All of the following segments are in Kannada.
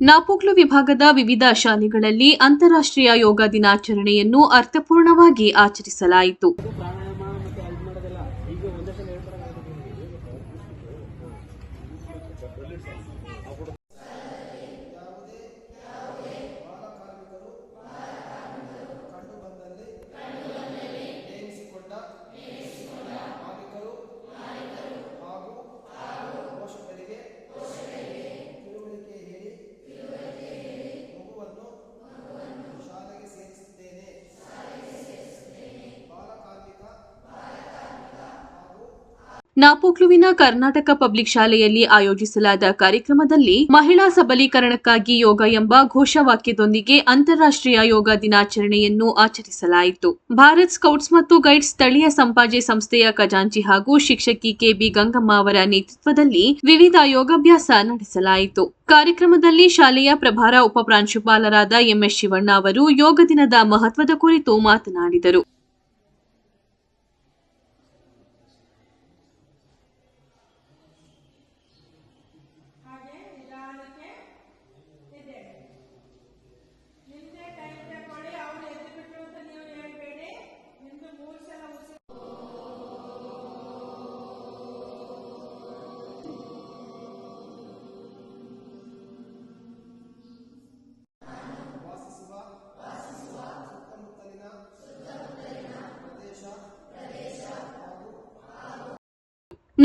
ನಾಪೋಕ್ಲು ವಿಭಾಗದ ವಿವಿಧ ಶಾಲೆಗಳಲ್ಲಿ ಅಂತಾರಾಷ್ಟ್ರೀಯ ಯೋಗ ದಿನಾಚರಣೆಯನ್ನು ಅರ್ಥಪೂರ್ಣವಾಗಿ ಆಚರಿಸಲಾಯಿತು ಪ್ರಾಣಾಯಾಮ ಮತ್ತೆ ಇದು ಮಾಡೋದೆಲ್ಲ ಈಗ ಒಂದೇ ಸಲ ಹೇಳ್ಕೊಡೋಕ್ಕಾಗುತ್ತೆ ನಿಮಗೆ ನಾಪೋಕ್ಲುವಿನ ಕರ್ನಾಟಕ ಪಬ್ಲಿಕ್ ಶಾಲೆಯಲ್ಲಿ ಆಯೋಜಿಸಲಾದ ಕಾರ್ಯಕ್ರಮದಲ್ಲಿ ಮಹಿಳಾ ಸಬಲೀಕರಣಕ್ಕಾಗಿ ಯೋಗ ಎಂಬ ಘೋಷವಾಕ್ಯದೊಂದಿಗೆ ಅಂತಾರಾಷ್ಟ್ರೀಯ ಯೋಗ ದಿನಾಚರಣೆಯನ್ನು ಆಚರಿಸಲಾಯಿತು. ಭಾರತ್ ಸ್ಕೌಟ್ಸ್ ಮತ್ತು ಗೈಡ್ಸ್ ಸ್ಥಳೀಯ ಸಂಪಾಜೆ ಸಂಸ್ಥೆಯ ಖಜಾಂಚಿ ಹಾಗೂ ಶಿಕ್ಷಕಿ ಕೆಬಿ ಗಂಗಮ್ಮ ಅವರ ನೇತೃತ್ವದಲ್ಲಿ ವಿವಿಧ ಯೋಗಾಭ್ಯಾಸ ನಡೆಸಲಾಯಿತು. ಕಾರ್ಯಕ್ರಮದಲ್ಲಿ ಶಾಲೆಯ ಪ್ರಭಾರ ಉಪಪ್ರಾಂಶುಪಾಲರಾದ ಎಂಎಸ್ ಶಿವಣ್ಣ ಅವರು ಯೋಗ ದಿನದ ಮಹತ್ವದ ಕುರಿತು ಮಾತನಾಡಿದರು.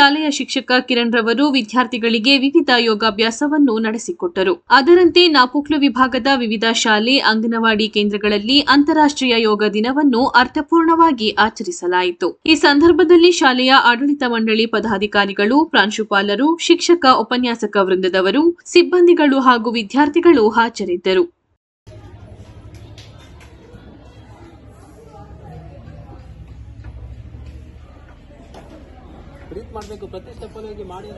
ಶಾಲೆಯ ಶಿಕ್ಷಕ ಕಿರಣ್ ರವರು ವಿದ್ಯಾರ್ಥಿಗಳಿಗೆ ವಿವಿಧ ಯೋಗಾಭ್ಯಾಸವನ್ನು ನಡೆಸಿಕೊಟ್ಟರು. ಅದರಂತೆ ನಾಪುಕ್ಲು ವಿಭಾಗದ ವಿವಿಧ ಶಾಲೆ, ಅಂಗನವಾಡಿ ಕೇಂದ್ರಗಳಲ್ಲಿ ಅಂತಾರಾಷ್ಟ್ರೀಯ ಯೋಗ ದಿನವನ್ನು ಅರ್ಥಪೂರ್ಣವಾಗಿ ಆಚರಿಸಲಾಯಿತು. ಈ ಸಂದರ್ಭದಲ್ಲಿ ಶಾಲೆಯ ಆಡಳಿತ ಮಂಡಳಿ ಪದಾಧಿಕಾರಿಗಳು, ಪ್ರಾಂಶುಪಾಲರು, ಶಿಕ್ಷಕ, ಉಪನ್ಯಾಸಕ ವೃಂದದವರು, ಸಿಬ್ಬಂದಿಗಳು ಹಾಗೂ ವಿದ್ಯಾರ್ಥಿಗಳು ಹಾಜರಿದ್ದರು. ಪ್ರೀತ್ ಮಾಡಬೇಕು, ಪ್ರತಿ ಸ್ಟೆಪ್ಪಲ್ಲಿ ಮಾಡಿ.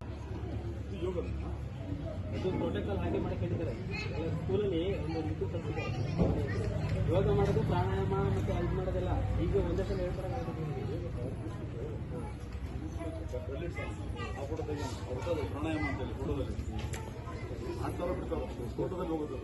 ಪ್ರೋಟೋಕಾಲ್ ಹಾಗೆ ಮಾಡಿ ಹೇಳಿದ್ದಾರೆ ಸ್ಕೂಲಲ್ಲಿ ಒಂದು ಕಲಿಸಿದ್ದಾರೆ ಯೋಗ ಮಾಡೋದು, ಪ್ರಾಣಾಯಾಮ ಮತ್ತೆ ಇದು ಮಾಡೋದೆಲ್ಲ. ಈಗ ಒಂದೇ ಸಲ ಹೇಳ್ತಾರೆ ಪ್ರಾಣಾಯಾಮ ಅಂತೇಳಿ ಫೋಟೋದಲ್ಲಿ ಫೋಟೋದಲ್ಲಿ ಹೋಗೋದು